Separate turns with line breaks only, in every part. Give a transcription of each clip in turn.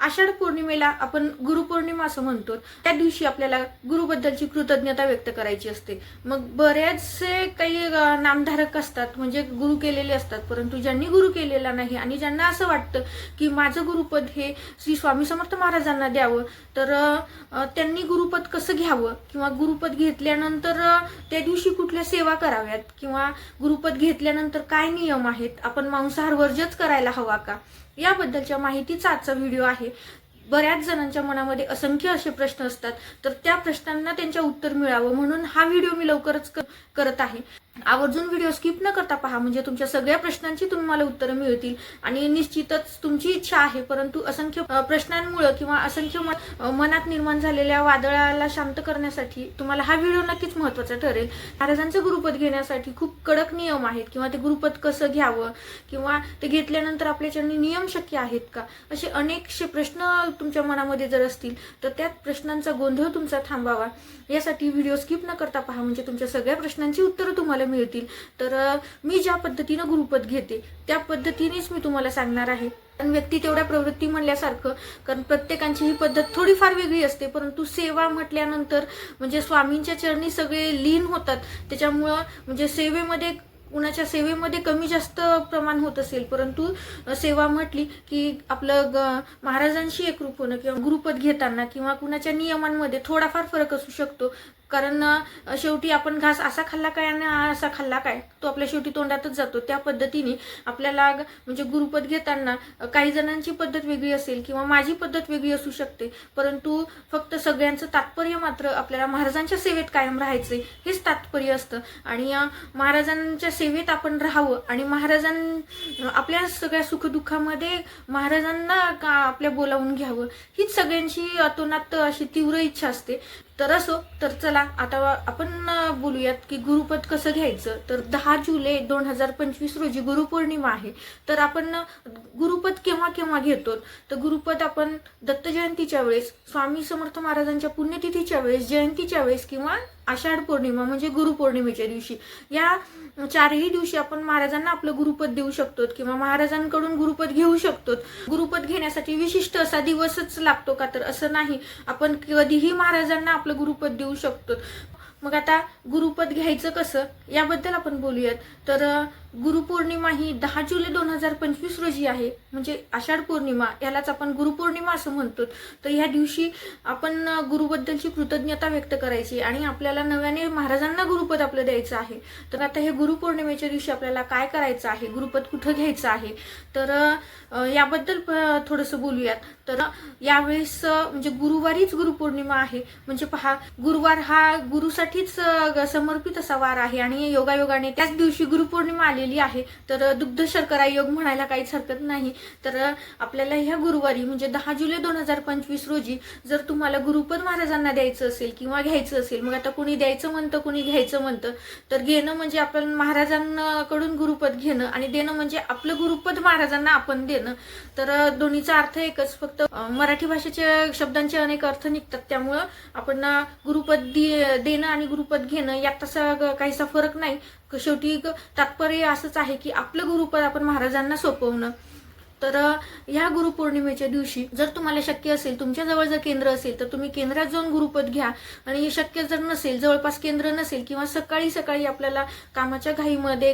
आषाढ पौर्णिमेला आपण गुरुपौर्णिमा असं म्हणतो. त्या दिवशी आपल्याला गुरुबद्दलची कृतज्ञता व्यक्त करायची असते. मग बरेचसे काही नामधारक असतात म्हणजे गुरु केलेले असतात परंतु ज्यांनी गुरु केलेला नाही आणि ज्यांना असं वाटतं की माझं गुरुपद हे श्री स्वामी समर्थ महाराजांना द्यावं तर त्यांनी गुरुपद कसं घ्यावं? किंवा गुरुपद घेतल्यानंतर त्या दिवशी कुठल्या सेवा कराव्यात? किंवा गुरुपद घेतल्यानंतर काय नियम आहेत? आपण मांसाहार वर्जच करायला हवा का? याबद्दलच्या माहितीचा आजचा व्हिडिओ आहे. बऱ्याच जणांच्या मनामध्ये असंख्य असे प्रश्न असतात. तर त्या प्रश्नांना त्यांच्या उत्तर मिळावं म्हणून हा व्हिडिओ मी लवकरच करत आहे. आवर्जून व्हिडिओ स्किप न करता पहा. म्हणजे तुमच्या सगळ्या प्रश्नांची तुम्हाला उत्तरं मिळतील. आणि निश्चितच तुमची इच्छा आहे परंतु असंख्य प्रश्नांमुळं प्रश्नांमुळे किंवा असंख्य मनात निर्माण झालेल्या वादळाला शांत करण्यासाठी तुम्हाला हा व्हिडिओ नक्कीच महत्त्वाचा ठरेल. महाराजांचं गुरुपद घेण्यासाठी खूप कडक नियम आहेत किंवा ते गुरुपद कसं घ्यावं किंवा ते घेतल्यानंतर आपल्याच्यानी नियम शक्य आहेत का? असे अनेकशे प्रश्न तुमच्या मनामध्ये जर असतील तर त्या प्रश्नांचा गोंधळ तुमचा थांबावा. यासाठी व्हिडिओ स्किप न करता पहा. म्हणजे तुमच्या सगळ्या प्रश्नांची उत्तरं तुम्हाला मिळतील. तर मी ज्या पद्धतीनं गुरुपद घेते त्या पद्धतीनेच मी तुम्हाला सांगणार आहे. कारण व्यक्ती तेवढ्या प्रवृत्ती म्हणल्यासारखं कारण प्रत्येकांची ही पद्धत थोडीफार वेगळी असते परंतु सेवा म्हटल्यानंतर म्हणजे स्वामींच्या चरणी सगळे लीन होतात. त्याच्यामुळं म्हणजे सेवेमध्ये कुणाच्या सेवेमध्ये कमी जास्त प्रमाण होत असेल परंतु सेवा म्हटली की आपलं ग महाराजांशी एकरूप होणं किंवा गुरुपद घेताना किंवा कुणाच्या नियमांमध्ये थोडाफार फरक असू शकतो. कारण शेवटी आपण घास असा खाल्ला काय आणि असा खाल्ला काय तो आपल्या शेवटी तोंडातच जातो. त्या पद्धतीने आपल्याला ग- म्हणजे गुरुपद घेताना काही जणांची पद्धत वेगळी असेल किंवा माझी पद्धत वेगळी असू शकते. परंतु फक्त सगळ्यांचं तात्पर्य मात्र आपल्याला महाराजांच्या सेवेत कायम राहायचे हेच तात्पर्य असतं. आणि महाराजांच्या सेवेत आपण राहावं. आणि महाराजां आपल्या सगळ्या सुखदुःखामध्ये महाराजांना का आपल्या बोलावून घ्यावं? हीच सगळ्यांची अतोनात अशी तीव्र इच्छा असते. तर असो तर चला आता आपण बोलूयात की गुरुपद कसं घ्यायचं? तर दहा जुलै दोन हजार पंचवीस रोजी गुरुपौर्णिमा आहे. तर आपण गुरुपद केव्हा केव्हा घेतो? तर गुरुपद आपण दत्त जयंतीच्या वेळेस स्वामी समर्थ महाराजांच्या पुण्यतिथीच्या वेळेस जयंतीच्या वेळेस किंवा आषाढ पौर्णिमा म्हणजे गुरुपौर्णिमेच्या दिवशी. या चारही दिवशी आपण महाराजांना आपलं गुरुपद देऊ शकतो किंवा महाराजांकडून गुरुपद घेऊ शकतो गुरुपद घेण्यासाठी विशिष्ट असा दिवसच लागतो का? तर असं नाही. आपण कधीही महाराजांना आपलं गुरुपद देऊ शकतो. मग आता गुरुपद घ्यायचं कसं? याबद्दल आपण बोलूयात. तर गुरुपौर्णिमा ही दहा जुलै दोन हजार पंचवीस रोजी आहे. म्हणजे आषाढ पौर्णिमा यालाच आपण गुरुपौर्णिमा असं म्हणतो. तर ह्या दिवशी आपण गुरुबद्दलची कृतज्ञता व्यक्त करायची आणि आपल्याला नव्याने महाराजांना गुरुपद आपलं द्यायचं आहे. तर आता हे गुरुपौर्णिमेच्या दिवशी आपल्याला काय करायचं आहे? गुरुपद कुठं घ्यायचं आहे? तर याबद्दल थोडंसं बोलूयात. तर यावेळेस म्हणजे गुरुवारीच गुरुपौर्णिमा आहे. म्हणजे पहा गुरुवार हा गुरुसाठीच समर्पित असा वार आहे आणि योगायोगाने त्याच दिवशी गुरुपौर्णिमा आलेली आहे. तर दुग्ध शर्करा योग म्हणायला काहीच हरकत नाही. तर आपल्याला ह्या गुरुवारी म्हणजे दहा जुलै दोन हजार पंचवीस रोजी जर तुम्हाला गुरुपद महाराजांना द्यायचं असेल किंवा घ्यायचं असेल मग आता कुणी द्यायचं म्हणतं कुणी घ्यायचं म्हणतं तर घेणं म्हणजे आपण महाराजांकडून गुरुपद घेणं आणि देणं म्हणजे आपलं गुरुपद महाराजांना आपण देणं. तर दोन्हीचा अर्थ एकच फक्त मराठी भाषेच्या शब्दांचे अनेक अर्थ निघतात. त्यामुळं आपण गुरुपद देणं आणि गुरुपद घेणं यात तसा काहीसा फरक नाही. शेवटी तात्पर्य असंच आहे की आपलं गुरुपद आपण महाराजांना सोपवणं. तर ह्या गुरुपौर्णिमेच्या दिवशी जर तुम्हाला शक्य असेल तुमच्याजवळ जर केंद्र असेल तर तुम्ही केंद्रात जाऊन गुरुपद घ्या. आणि शक्य जर नसेल जवळपास केंद्र नसेल किंवा सकाळी सकाळी आपल्याला कामाच्या घाईमध्ये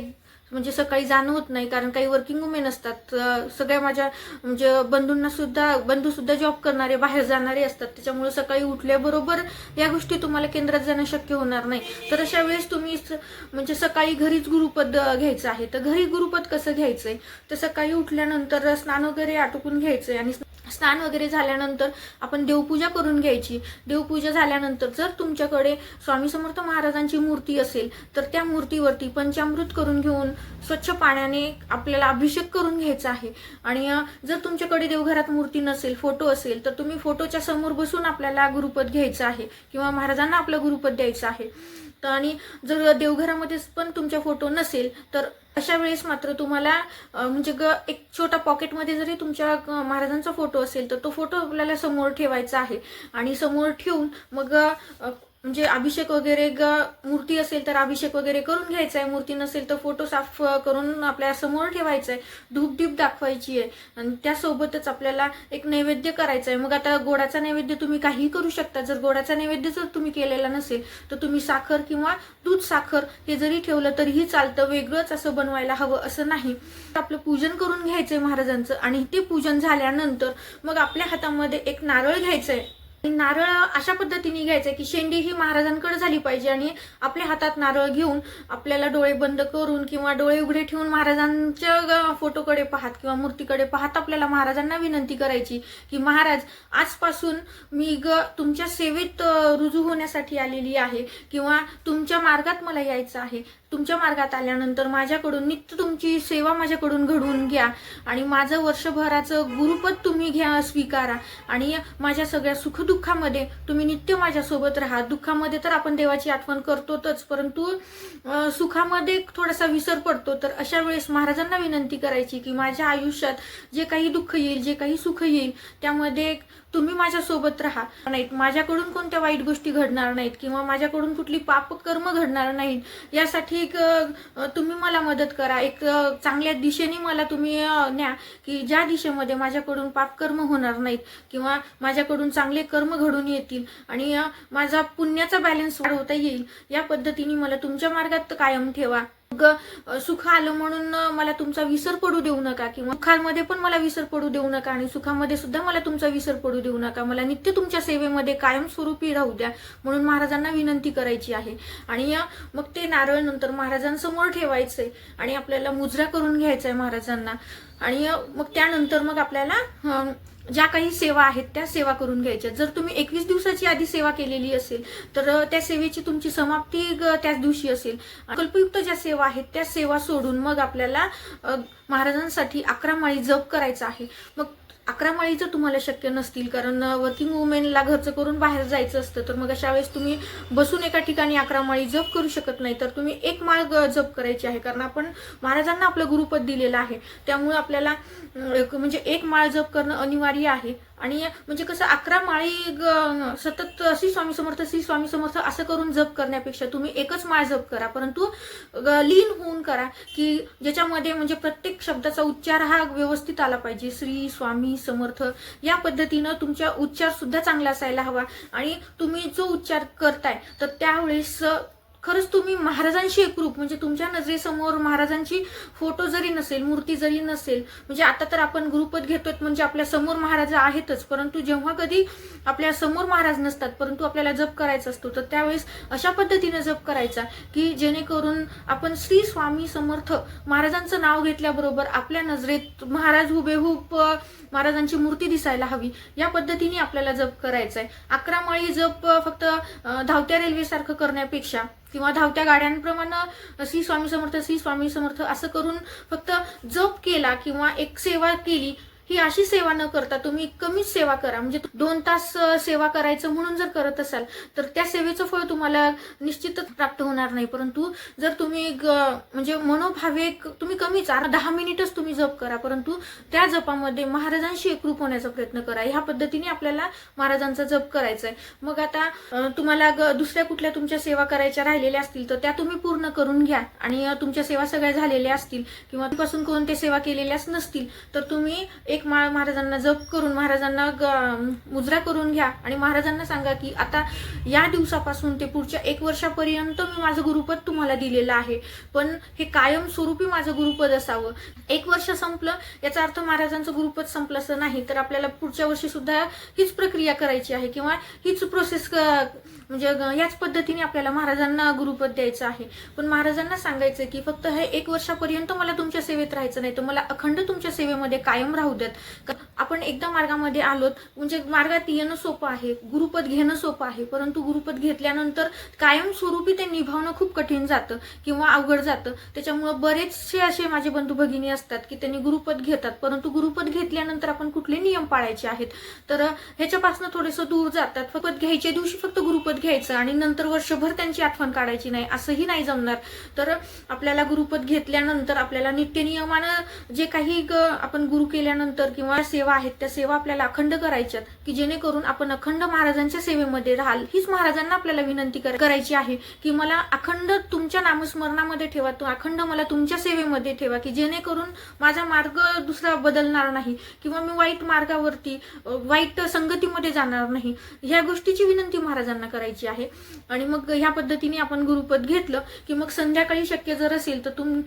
म्हणजे सकाळी जाणं होत नाही कारण काही वर्किंग वुमेन असतात. सगळ्या माझ्या म्हणजे बंधूंना सुद्धा बंधू सुद्धा जॉब करणारे बाहेर जाणारे असतात. त्याच्यामुळे सकाळी उठल्याबरोबर या गोष्टी तुम्हाला केंद्रात जाणं शक्य होणार नाही. तर अशा वेळेस तुम्ही स- म्हणजे सकाळी घरीच गुरुपद घ्यायचं आहे. तर घरी गुरुपद कसं घ्यायचंय? तर सकाळी उठल्यानंतर स्नान वगैरे आटोपून घ्यायचंय आणि स्नान वगैरे झाल्यानंतर आपण देवपूजा करून घ्यायची. देवपूजा झाल्यानंतर जर तुमच्याकडे स्वामी समर्थ महाराजांची मूर्ती असेल तर त्या मूर्तीवरती पंचामृत करून घेऊन स्वच्छ पाण्याने आपल्याला अभिषेक करून घ्यायचा आहे. आणि जर तुमच्याकडे देवघरात मूर्ती नसेल फोटो असेल तर तुम्ही फोटोच्या समोर बसून आपल्याला गुरुपद घ्यायचं आहे किंवा महाराजांना आपलं गुरुपद द्यायचं आहे. तर आणि जर देवघरामध्ये पण तुमच्या फोटो नसेल तर अशा वेळेस मात्र तुम्हाला म्हणजे ग एक छोटा पॉकेटमध्ये जरी तुमच्या महाराजांचा फोटो असेल तर तो फोटो आपल्याला समोर ठेवायचा आहे. आणि समोर ठेवून मग म्हणजे अभिषेक वगैरे ग मूर्ती असेल तर अभिषेक वगैरे करून घ्यायचा आहे मूर्ती नसेल तर फोटो साफ करून आपल्यासमोर ठेवायचा आहे धूपदीप दाखवायची आहे आणि त्यासोबतच आपल्याला एक नैवेद्य करायचा आहे मग आता गोडाचा नैवेद्य तुम्ही काही करू शकता. जर गोडाचा नैवेद्य जर तुम्ही केलेला नसेल तर तुम्ही साखर किंवा दूध साखर हे जरी ठेवलं तरीही चालतं. वेगळंच असं बनवायला हवं असं नाही. आपलं पूजन करून घ्यायचं आहे महाराजांचं आणि ते पूजन झाल्यानंतर मग आपल्या हातामध्ये एक नारळ घ्यायचं आहे नारळ अशा पद्धतीने घ्यायचंय की शेंडी ही महाराजांकडे झाली पाहिजे आणि आपल्या हातात नारळ घेऊन आपल्याला डोळे बंद करून किंवा डोळे उघडे ठेवून महाराजांच्या ग- फोटोकडे पाहत किंवा मूर्तीकडे पाहत आपल्याला महाराजांना विनंती करायची की महाराज आजपासून मी ग तुमच्या सेवेत रुजू होण्यासाठी आलेली आहे किंवा तुमच्या मार्गात मला यायचं आहे. तुमच्या मार्गात आल्यानंतर माझ्याकडून नित्य तुमची सेवा माझ्याकडून घडवून घ्या आणि माझं वर्षभराचं गुरुपद तुम्ही घ्या स्वीकारा आणि माझ्या सगळ्या दुःखामध्ये तुम्ही नित्य माझ्यासोबत राहा. दुःखामध्ये तर आपण देवाची आठवण करतोच परंतु सुखामध्ये थोडासा विसर पडतो. तर अशा वेळेस महाराजांना विनंती करायची की माझ्या आयुष्यात जे काही दुःख येईल जे काही सुख येईल त्यामध्ये तुम्ही माझ्यासोबत राहा. नाहीत माझ्याकडून कोणत्या वाईट गोष्टी घडणार नाहीत किंवा माझ्याकडून कुठली पाप कर्म घडणार नाहीत यासाठी एक तुम्ही मला मदत करा. एक चांगल्या दिशेने मला तुम्ही न्या की ज्या दिशेमध्ये माझ्याकडून पापकर्म होणार नाहीत किंवा माझ्याकडून चांगले कर्म घडून येतील आणि या माझा पुण्याचा बॅलन्स वाढवता येईल या पद्धतीने मला तुमच्या मार्गात कायम ठेवा. मग सुख आलं म्हणून मला तुमचा विसर पडू देऊ नका किंवा सुखामध्ये पण मला विसर पडू देऊ नका आणि सुखामध्ये सुद्धा मला तुमचा विसर पडू देऊ नका. मला नित्य तुमच्या सेवेमध्ये कायमस्वरूपी राहू द्या म्हणून महाराजांना विनंती करायची आहे. आणि मग ते नारळ नंतर महाराजांसमोर ठेवायचंय आणि आपल्याला मुजरा करून घ्यायचा आहे महाराजांना. आणि मग त्यानंतर मग आपल्याला ज्या काही सेवा आहेत त्या सेवा करून घ्यायच्या. जर तुम्ही एकवीस दिवसाची आधी सेवा केलेली असेल तर त्या सेवेची तुमची समाप्ती ग- त्याच दिवशी असेल. कल्पयुक्त ज्या सेवा आहेत त्या सेवा सोडून मग आपल्याला महाराजांसाठी अकरा माळी जप करायचा आहे. मग अकरा माळी जर तुम्हाला शक्य नसतील कारण वर्किंग वुमेनला घरचं करून बाहेर जायचं असतं तर मग अशा वेळेस तुम्ही बसून एका ठिकाणी अकरा माळी जप करू शकत नाही तर तुम्ही एक माळ ग- जप करायची आहे कारण आपण महाराजांना आपलं गुरुपद दिलेलं आहे. त्यामुळे आपल्याला म्हणजे एक माळ जप करणं अनिवार्य आहे. आणि म्हणजे कसं अकरा माळी ग- सतत श्री स्वामी समर्थ श्री स्वामी समर्थ असं करून जप करण्यापेक्षा तुम्ही एकच माळ जप करा. परंतु ग- लीन होऊन करा की ज्याच्यामध्ये म्हणजे प्रत्येक शब्दाचा उच्चार हा व्यवस्थित आला पाहिजे. श्री स्वामी समर्थ या पद्धतीनं तुमच्या उच्चार सुद्धा चांगला असायला हवा. आणि तुम्ही जो उच्चार करताय तर त्यावेळेस खरंच तुम्ही महाराजांशी एकरूप म्हणजे तुमच्या नजरेसमोर महाराजांची फोटो जरी नसेल मूर्ती जरी नसेल म्हणजे आता तर आपण गुरुपद घेतोय म्हणजे आपल्यासमोर महाराज आहेतच परंतु जेव्हा कधी आपल्यासमोर महाराज नसतात परंतु आपल्याला जप करायचा असतो तर त्यावेळेस अशा पद्धतीने जप करायचा की जेणेकरून आपण श्री स्वामी समर्थ महाराजांचं नाव घेतल्याबरोबर आपल्या नजरेत महाराज हुबेहूब महाराजांची मूर्ती दिसायला हवी या पद्धतीने आपल्याला जप करायचा आहे अकरा माळी जप फक्त धावत्या रेल्वेसारखं करण्यापेक्षा किंवा धावत्या गाड्यांप्रमाणे श्री स्वामी समर्थ श्री स्वामी समर्थ असं करून फक्त जप केला किंवा एक सेवा केली ही अशी सेवा न करता तुम्ही कमीच सेवा करा. म्हणजे दोन तास सेवा करायचं म्हणून जर करत असाल तर त्या सेवेचं फळ तुम्हाला निश्चितच प्राप्त होणार नाही. परंतु जर तुम्ही ग- म्हणजे मनोभावे तुम्ही कमीच दहा मिनिटच तुम्ही जप करा. परंतु त्या जपामध्ये महाराजांशी एकरूप होण्याचा प्रयत्न करा. ह्या पद्धतीने आपल्याला महाराजांचा जप करायचा आहे मग आता तुम्हाला दुसऱ्या कुठल्या तुमच्या सेवा करायच्या राहिलेल्या असतील तर त्या तुम्ही पूर्ण करून घ्या. आणि तुमच्या सेवा सगळ्या झालेल्या असतील किंवा पासून कोणत्या सेवा केलेल्याच नसतील तर तुम्ही एक माळ महाराजांना जप करून महाराजांना ग- मुजरा करून घ्या. आणि महाराजांना सांगा की आता या दिवसापासून ते पुढच्या एक वर्षापर्यंत मी माझं गुरुपद तुम्हाला दिलेलं आहे. पण हे कायमस्वरूपी माझं गुरुपद असावं. एक वर्ष संपलं याचा अर्थ महाराजांचं गुरुपद संपलं असं नाही. तर आपल्याला पुढच्या वर्षी सुद्धा हीच प्रक्रिया करायची आहे किंवा हीच प्रोसेस म्हणजे याच पद्धतीने आपल्याला महाराजांना गुरुपद द्यायचं आहे. पण महाराजांना सांगायचं की फक्त हे एक वर्षापर्यंत मला तुमच्या सेवेत राहायचं नाही. तर मला अखंड तुमच्या सेवेमध्ये कायम राहू द्या. शकत आपण एकदा मार्गामध्ये आलोत म्हणजे मार्गात येणं सोपं आहे गुरुपद घेणं सोपं आहे परंतु गुरुपद घेतल्यानंतर कायमस्वरूपी ते निभावणं खूप कठीण जातं किंवा अवघड जातं. त्याच्यामुळं बरेचसे असे माझे बंधू भगिनी असतात की त्यांनी गुरुपद घेतात परंतु गुरुपद घेतल्यानंतर आपण कुठले नियम पाळायचे आहेत? तर ह्याच्यापासून थोडंसं दूर जातात. फक्त घ्यायच्या दिवशी फक्त गुरुपद घ्यायचं आणि नंतर वर्षभर त्यांची आठवण काढायची नाही असंही नाही जमणार. तर आपल्याला गुरुपद घेतल्यानंतर आपल्याला नित्यनियमानं जे काही आपण गुरु केल्यानंतर किंवा सेवा आहेत त्या सेवा आपल्याला अखंड करायच्यात की जेणेकरून आपण अखंड महाराजांच्या सेवेमध्ये राहाल हीच महाराजांना आपल्याला विनंती करायची आहे की मला अखंड तुमच्या नामस्मरणामध्ये ठेवा तो अखंड मला तुमच्या सेवेमध्ये ठेवा की जेणेकरून माझा मार्ग दुसरा बदलणार नाही किंवा मी वाईट मार्गावरती वाईट संगतीमध्ये जाणार नाही ह्या गोष्टीची विनंती महाराजांना करायची आहे. आणि मग ह्या पद्धतीने आपण गुरुपद घेतलं की मग संध्याकाळी शक्य जर असेल तर तुम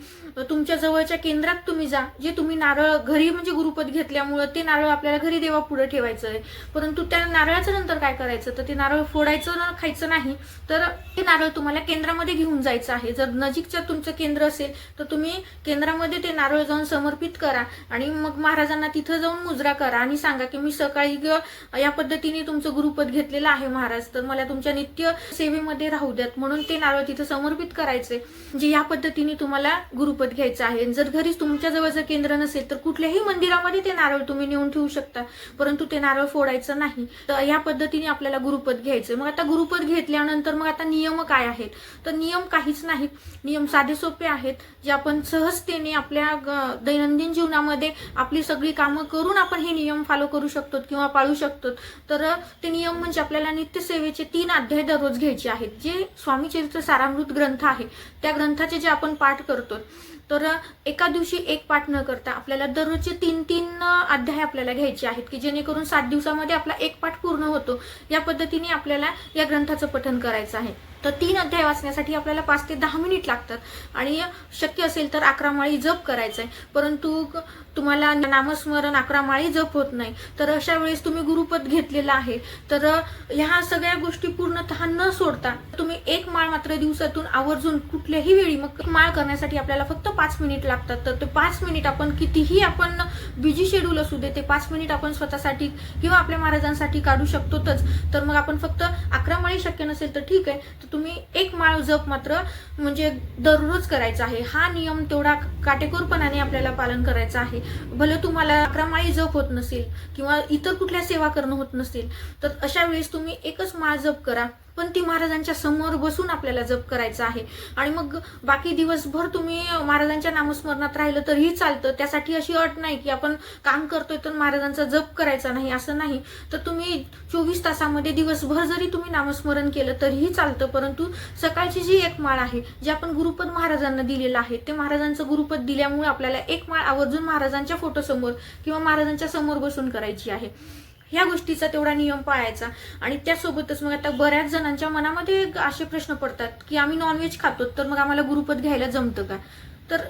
तुमच्या जवळच्या केंद्रात तुम्ही जा जे तुम्ही नारळ घरी म्हणजे गुरुपद घेतल्यामुळं ते नारळ आपल्याला घरी देवा पुढे ठेवायचं आहे परंतु त्या नारळाचं नंतर काय करायचं? तर ते नारळ फोडायचं ना खायचं नाही तर ते नारळ तुम्हाला केंद्रामध्ये घेऊन जायचं आहे. जर नजीकचं तुमचं केंद्र असेल तर तुम्ही केंद्रामध्ये ते नारळ जाऊन समर्पित करा आणि मग महाराजांना तिथं जाऊन मुजरा करा आणि सांगा की मी सकाळी ग या पद्धतीने तुमचं गुरुपद घेतलेलं आहे महाराज तर मला तुमच्या नित्य सेवेमध्ये राहू द्यात. म्हणून ते नारळ तिथं समर्पित करायचे जे या पद्धतीने तुम्हाला गुरुपद घ्यायचं आहे. जर घरीच तुमच्या जवळ जर केंद्र नसेल तर कुठल्याही मंदिरामध्ये ते नारळ तुम्ही नेऊन ठेवू शकता. परंतु ते नारळ फोडायचं नाही. तर या पद्धतीने आपल्याला गुरुपद घ्यायचं मग आता गुरुपद घेतल्यानंतर मग आता नियम काय आहेत? तर नियम काहीच नाहीत. नियम साधे सोपे आहेत जे आपण सहजतेने आपल्या दैनंदिन जीवनामध्ये आपली सगळी कामं करून आपण हे नियम फॉलो करू शकतो किंवा पाळू शकतो तर ते नियम म्हणजे आपल्याला नित्यसेवेचे तीन अध्याय दररोज घ्यायचे आहेत. जे स्वामी चरित्र सारामृत ग्रंथ आहे. त्या ग्रंथाचे जे आपण पाठ करतो तर एका दिवशी एक पाठ न करता आपल्याला दररोजचे तीन तीन अध्याय आपल्याला घ्यायचे आहेत की जेणेकरून सात दिवसामध्ये आपला एक पाठ पूर्ण होतो. या पद्धतीने आपल्याला या ग्रंथाचं पठन करायचं आहे. तर तीन अध्याय वाचण्यासाठी आपल्याला पाच ते दहा मिनिट लागतात. आणि शक्य असेल तर अकरा माळी जप करायचं आहे परंतु तुम्हाला नामस्मरण अकरा माळी जप होत नाही. तर अशा वेळेस तुम्ही गुरुपद घेतलेलं आहे. तर ह्या सगळ्या गोष्टी पूर्णतः न सोडता तुम्ही एक माळ मात्र दिवसातून आवर्जून कुठल्याही वेळी मग माळ करण्यासाठी आपल्याला फक्त पाच मिनिट लागतात. तर ते पाच मिनिट आपण कितीही आपण बिजी शेड्यूल असू दे ते पाच मिनिट आपण स्वतःसाठी किंवा आपल्या महाराजांसाठी काढू शकतोच तर मग आपण फक्त अकरा माळी शक्य नसेल तर ठीक आहे. तर तुम्ही एक माळ जप मात्र म्हणजे दररोज करायचा आहे. हा नियम तेवढा काटेकोरपणाने आपल्याला पालन करायचं आहे. भले तुम्हाला अकरा जप होत नसेल किंवा इतर कुठल्या सेवा करणं होत नसेल तर अशा वेळेस तुम्ही एकच माळ जप करा. पण ती महाराजांच्या समोर बसून आपल्याला जप करायचं आहे. आणि मग बाकी दिवसभर तुम्ही महाराजांच्या नामस्मरणात राहिलं तरीही चालतं. त्यासाठी अशी अट नाही की आपण काम करतोय तर महाराजांचा जप करायचा नाही असं नाही. तर तुम्ही चोवीस तासामध्ये दिवसभर जरी तुम्ही नामस्मरण केलं तरीही चालतं. परंतु सकाळची जी एक माळ आहे जे आपण गुरुपद महाराजांना दिलेलं आहे ते महाराजांचं गुरुपद दिल्यामुळे आपल्याला एक माळ आवर्जून महाराजांच्या फोटोसमोर किंवा महाराजांच्या समोर बसून करायची आहे. ह्या गोष्टीचा तेवढा नियम पाळायचा. आणि त्यासोबतच मग आता बऱ्याच जणांच्या मनामध्ये असे प्रश्न पडतात की आम्ही नॉनव्हेज खातो तर मग आम्हाला गुरुपद घ्यायला जमतं का? तर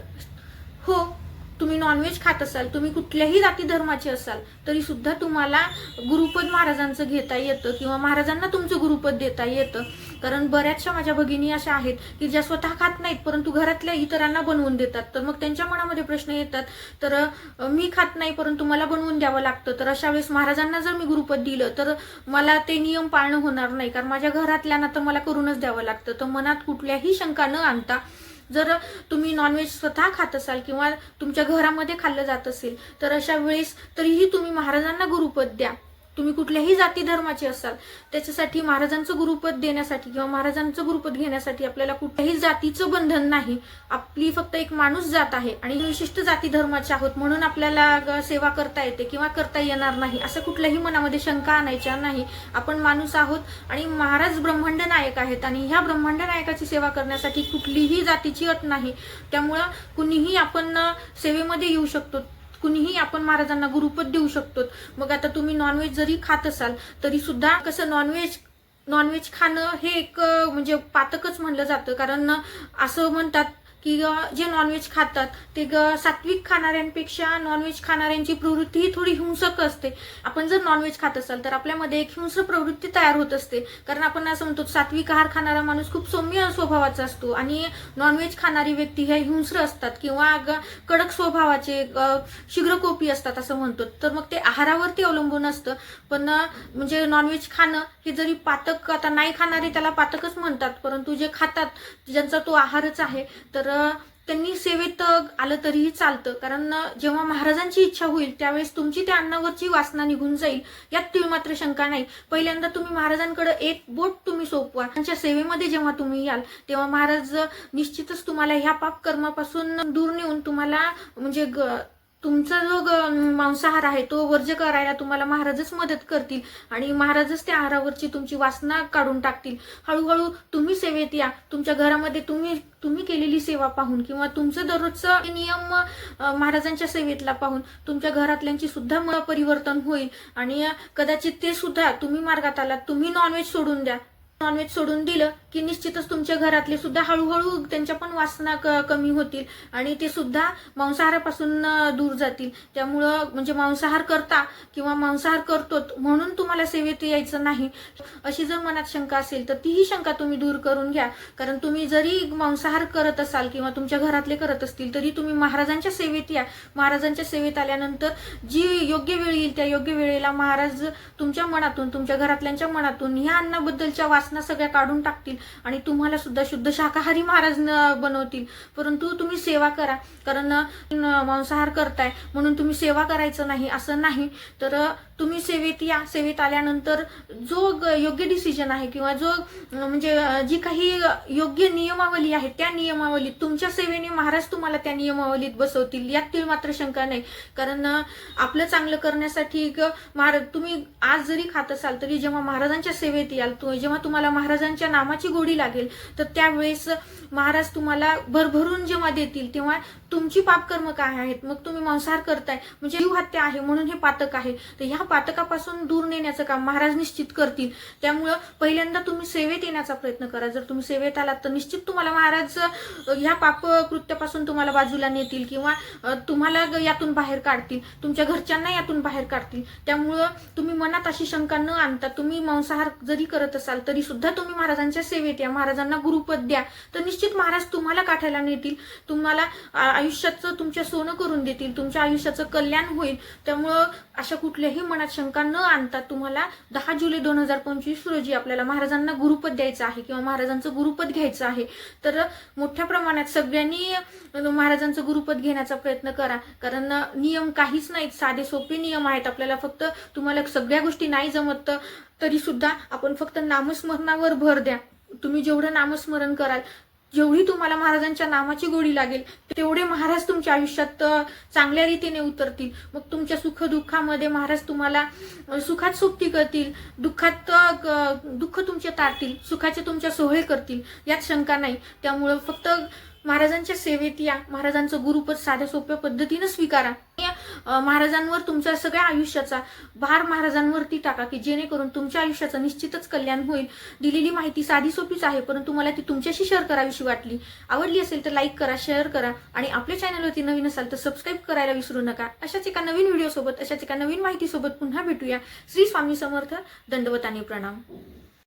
हो. तुम्ही नॉनव्हेज खात असाल तुम्ही कुठल्याही जाती धर्माचे असाल तरी सुद्धा तुम्हाला गुरुपद महाराजांचं घेता येतं किंवा महाराजांना तुमचं गुरुपद देता येतं. कारण बऱ्याचशा माझ्या भगिनी अशा आहेत की ज्या स्वतः खात नाहीत परंतु घरातल्या इतरांना बनवून देतात. तर मग त्यांच्या मनामध्ये प्रश्न येतात तर मी खात नाही परंतु मला बनवून द्यावं लागतं. तर अशा वेळेस महाराजांना जर मी गुरुपद दिलं तर मला ते नियम पाळणं होणार नाही. कारण माझ्या घरातल्यांना तर मला करूनच द्यावं लागतं. तर मनात कुठल्याही शंका न आणता जर तुम्ही नॉनव्हेज स्वतः खात असाल किंवा तुमच्या घरामध्ये खाल्लं जात असेल तर अशा वेळेस तरीही तुम्ही महाराजांना गुरुपद द्या. तुम्ही कुठल्याही जाती धर्माचे असाल त्याच्यासाठी महाराजांचं गुरुपद देण्यासाठी किंवा महाराजांचं गुरुपद घेण्यासाठी आपल्याला कुठल्याही जातीचं बंधन नाही. आपली फक्त एक माणूस जात आहे आणि विशिष्ट जाती धर्माचे आहोत म्हणून आपल्याला सेवा करता येते किंवा करता येणार नाही असं कुठल्याही मनामध्ये शंका आणायच्या नाही. आपण माणूस आहोत आणि महाराज ब्रह्मांड नायक आहेत आणि ह्या ब्रह्मांड नायकाची सेवा करण्यासाठी कुठलीही जातीची अट नाही. त्यामुळं कुणीही आपण सेवेमध्ये येऊ शकतो. कुणीही आपण महाराजांना गुरुपद देऊ शकतो. मग आता तुम्ही नॉनव्हेज जरी खात असाल तरी सुद्धा कसं नॉनव्हेज नॉनव्हेज खाणं हे एक म्हणजे पातकच म्हणलं जातं. कारण असं म्हणतात की जे नॉनव्हेज खातात ते सात्विक खाणाऱ्यांपेक्षा नॉनव्हेज खाणाऱ्यांची प्रवृत्ती ही थोडी हिंसक असते. आपण जर नॉनव्हेज खात असाल तर आपल्यामध्ये एक हिंस्र प्रवृत्ती तयार होत असते. कारण आपण असं म्हणतो सात्विक आहार खाणारा माणूस खूप सौम्य स्वभावाचा असतो आणि नॉनव्हेज खाणारी व्यक्ती ह्या हिंस्र असतात किंवा कडक स्वभावाचे शीघ्रकोपी असतात असं म्हणतो. तर मग ते आहारावरती अवलंबून असतं. पण म्हणजे नॉनव्हेज खाणं हे जरी पातक आता नाही खाणारे त्याला पातकच म्हणतात. परंतु जे खातात ज्यांचा तो आहारच आहे तर तर त्यांनी सेवेत आलं तरीही चालतं. कारण जेव्हा महाराजांची इच्छा होईल त्यावेळेस तुमची त्या अन्नावरची वासना निघून जाईल यात तुम्ही मात्र शंका नाही. पहिल्यांदा तुम्ही महाराजांकडे एक बोट तुम्ही सोपवा. त्यांच्या सेवेमध्ये जेव्हा तुम्ही याल तेव्हा महाराज निश्चितच तुम्हाला ह्या पाप कर्मापासून दूर नेऊन तुम्हाला म्हणजे ग- तुमचा जो ग- मांसाहार आहे तो वर्ज करायला तुम्हाला महाराजच मदत करतील आणि महाराजच त्या आहारावरची तुमची वासना काढून टाकतील. हळूहळू तुम्ही सेवेत या. तुमच्या घरामध्ये तुम्ही तुम्ही केलेली सेवा पाहून किंवा तुमचं दररोजचं नियम महाराजांच्या सेवेतला पाहून तुमच्या घरातल्यांची सुद्धा परिवर्तन होईल. आणि कदाचित ते सुद्धा तुम्ही मार्गात आलात तुम्ही नॉनव्हेज सोडून द्या. नॉनव्हेज सोडून दिलं की निश्चितच तुमच्या घरातले सुद्धा हळूहळू त्यांच्या पण वासना क- कमी होतील आणि ते सुद्धा मांसाहारापासून दूर जातील. त्यामुळं म्हणजे मांसाहार करता किंवा मांसाहार करतो म्हणून तुम्हाला सेवेत यायचं नाही. अशी जर मनात शंका असेल तर तीही शंका तुम्ही दूर करून घ्या. कारण तुम्ही जरी मांसाहार करत असाल किंवा तुमच्या घरातले करत असतील तरी तुम्ही महाराजांच्या सेवेत या. महाराजांच्या सेवेत आल्यानंतर जी योग्य वेळ येईल त्या योग्य वेळेला महाराज तुमच्या मनातून तुमच्या घरातल्यांच्या मनातून ह्या अन्नाबद्दलच्या वास वासना सगळ्या काढून टाकतील आणि तुम्हाला सुद्धा शुद्ध शाकाहारी महाराज बनवतील. परंतु तुम्ही सेवा करा. कारण मांसाहार करताय. म्हणून तुम्ही सेवा करायचं नाही असं नाही. तर तुम्ही सेवेत या. सेवेत आल्यानंतर जो योग्य डिसिजन आहे किंवा जो म्हणजे जी काही योग्य नियमावली आहे त्या नियमावलीत तुमच्या सेवेने महाराज तुम्हाला त्या नियमावलीत बसवतील. यात ती मात्र शंका नाही. कारण आपलं चांगलं करण्यासाठी महाराज तुम्ही आज जरी खात असाल तरी जेव्हा महाराजांच्या सेवेत याल जेव्हा तुम्हाला महाराजांच्या नामाची गोडी लागेल तर त्यावेळेस महाराज तुम्हाला भरभरून जेव्हा देतील तेव्हा तुमची पापकर्म काय आहेत? मग तुम्ही मांसाहार करताय म्हणजे जीव हत्या आहे म्हणून हे पातक आहे. तर ह्या पातकापासून दूर नेण्याचं काम महाराज निश्चित करतील. त्यामुळं पहिल्यांदा तुम्ही सेवेत येण्याचा प्रयत्न करा. जर तुम्ही सेवेत आलात तर निश्चित तुम्हाला महाराज ह्या पाप कृत्यापासून तुम्हाला बाजूला नेतील किंवा तुम्हाला यातून बाहेर काढतील. तुमच्या घरच्यांना यातून बाहेर काढतील. त्यामुळं तुम्ही मनात अशी शंका न आणता तुम्ही मांसाहार जरी करत असाल तरी सुद्धा तुम्ही महाराजांच्या सेवेत या महाराजांना गुरुपद द्या. तर निश्चित महाराज तुम्हाला काठायला नेतील तुम्हाला आयुष्याचं तुमच्या सोनं करून देतील तुमच्या आयुष्याचं कल्याण होईल. त्यामुळं अशा कुठल्याही मनात शंका न आणता तुम्हाला दहा जुलै दोन हजार पंचवीस रोजी आपल्याला महाराजांना गुरुपद द्यायचं आहे किंवा महाराजांचं गुरुपद घ्यायचं आहे. तर मोठ्या प्रमाणात सगळ्यांनी महाराजांचं गुरुपद घेण्याचा प्रयत्न करा. कारण नियम काहीच नाहीत साधे सोपे नियम आहेत. आपल्याला फक्त तुम्हाला सगळ्या गोष्टी नाही जमत तरी सुद्धा आपण फक्त नामस्मरणावर भर द्या. तुम्ही जेवढं नामस्मरण कराल जेवढी तुम्हाला महाराजांच्या नामाची गोडी लागेल तेवढे महाराज तुमच्या आयुष्यात चांगल्या रीतीने उतरतील. मग तुमच्या सुख दुःखामध्ये महाराज तुम्हाला सुखात सोबती करतील दुःखात दुःख तुमचे तारतील सुखाचे तुमच्या सोहळे करतील यात शंका नाही. त्यामुळं फक्त महाराजांच्या सेवेत या. महाराजांचं गुरुपद साध्या सोप्या पद्धतीनं स्वीकारा. महाराजांवर तुमच्या सगळ्या आयुष्याचा भार महाराजांवरती टाका की जेणेकरून तुमच्या आयुष्याचं निश्चितच कल्याण होईल. दिलेली माहिती साधी सोपीच आहे परंतु मला ती तुमच्याशी शेअर करावीशी वाटली. आवडली असेल तर लाईक करा शेअर करा आणि आपल्या चॅनलवरती नवीन असाल तर सबस्क्राईब करायला विसरू नका. अशाच एका नवीन व्हिडिओसोबत अशाच एका नवीन माहितीसोबत पुन्हा भेटूया. श्री स्वामी समर्थ दंडवत आणि प्रणाम.